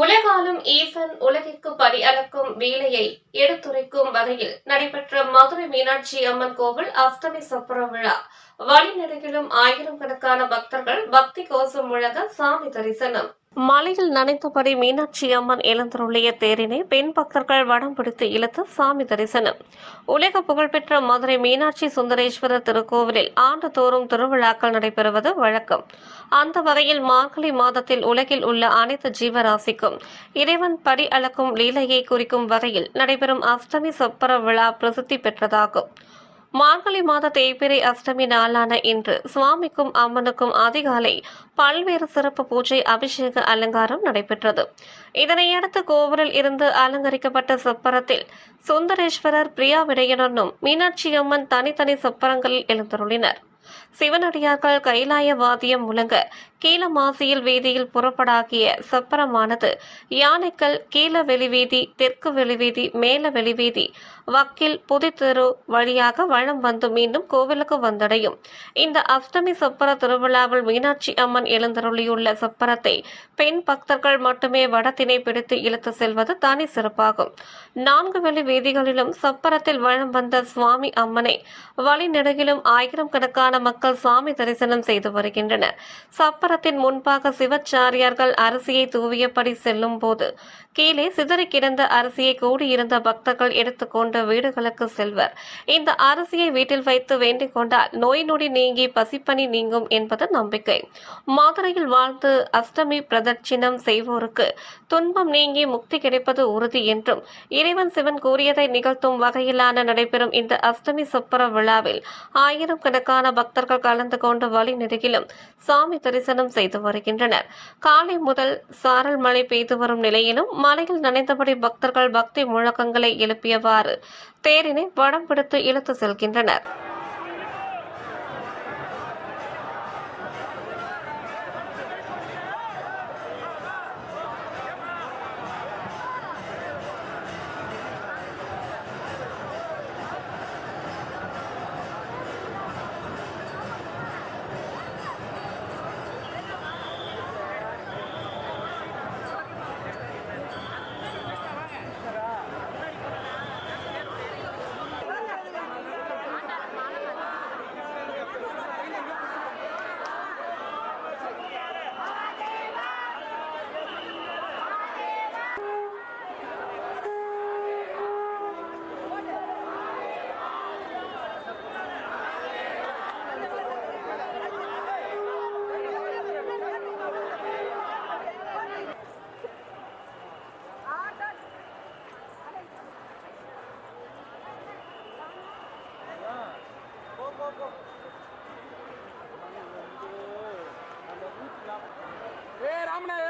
உலகாலும் ஈசன் உலகிற்கு படி அளக்கும் வேலையை எடுத்துரைக்கும் வகையில் நடைபெற்ற மதுரை மீனாட்சி அம்மன் கோவில் அஷ்டமி சப்பர விழா. வழிநெடுகிலும் ஆயிரம் கணக்கான பக்தர்கள் பக்தி கோஷம் முழங்க சாமி தரிசனம். மலையில் நனைந்தபடி மீனாட்சி அம்மன் எழுந்தருளிய தேரினை பெண் பக்தர்கள் வடம் பிடித்து இழுத்து சாமி தரிசனம். உலக புகழ்பெற்ற மதுரை மீனாட்சி சுந்தரேஸ்வரர் திருக்கோவிலில் ஆண்டுதோறும் திருவிழாக்கள் நடைபெறுவது வழக்கம். அந்த வகையில் மார்கழி மாதத்தில் உலகில் உள்ள அனைத்து ஜீவராசிக்கும் இறைவன் படி அளக்கும் லீலையை குறிக்கும் வகையில் நடைபெறும் அஷ்டமி சொப்பர விழா பிரசித்தி பெற்றதாகும். மார்கழி மாத தேய்பிரை அஷ்டமி நாளான இன்று சுவாமிக்கும் அம்மனுக்கும் அதிகாலை பல்வேறு சிறப்பு பூஜை அபிஷேக அலங்காரம் நடைபெற்றது. இதனையடுத்து கோவிலில் இருந்து அலங்கரிக்கப்பட்ட சொப்பரத்தில் சுந்தரேஸ்வரர் பிரியா விடையனும் மீனாட்சி அம்மன் தனித்தனி சொப்பரங்களில் எழுந்தருளினர். சிவனடியார்கள் கைலாய வாத்தியம் முழங்க கீழமாசியில் வீதியில் புறப்படாகிய சப்பரமானது யானைக்கல் கீழ வெளிவீதி தெற்கு வெளிவீதி மேல வெளிவீதி வக்கீல் புதுத்தெரு வழியாக வளம் வந்து மீண்டும் கோவிலுக்கு வந்தடையும். இந்த அஷ்டமி சொப்பர திருவிழாவில் மீனாட்சி அம்மன் எழுந்தருளியுள்ள சொப்பரத்தை பெண் பக்தர்கள் மட்டுமே வடத்தினை பிடித்து இழுத்து செல்வது தனி சிறப்பாகும். நான்கு வெளி வீதிகளிலும் சப்பரத்தில் வளம் வந்த சுவாமி அம்மனை வழிநெடுகிலும் ஆயிரம் கணக்கான மக்கள் சாமி தரிசனம் செய்து வருகின்றனர். சப்பர சப்பரத்தின் முன்பாக சிவச்சாரியார்கள் அரிசியை தூவியபடி செல்லும் போது கீழே சிதறி கிடந்த அரிசியை கூடியிருந்த பக்தர்கள் எடுத்துக்கொண்டு வீடுகளுக்கு செல்வர். இந்த அரிசியை வீட்டில் வைத்து வேண்டிக் கொண்டால் நோய் நொடி நீங்கி பசிப்பனி நீங்கும் என்பது நம்பிக்கை. மதுரையில் வாழ்ந்து அஷ்டமி பிரதட்சிணம் செய்வோருக்கு துன்பம் நீங்கி முக்தி கிடைப்பது உறுதி என்றும் இறைவன் சிவன் கூறியதை நிகழ்த்தும் வகையிலான நடைபெறும் இந்த அஷ்டமி சொப்பர விழாவில் ஆயிரம் கணக்கான பக்தர்கள் கலந்து கொண்டு வழி நெடுகிலும் சாமி தரிசனம் செய்து வருகின்றனர். காலை முதல் சாரல் மழை பெய்து வரும் நிலையிலும் மலையில் நனைந்தபடி பக்தர்கள் பக்தி முழக்கங்களை எழுப்பியவாறு தேரினை வடம் பிடித்து இழுத்து செல்கின்றனர். सामने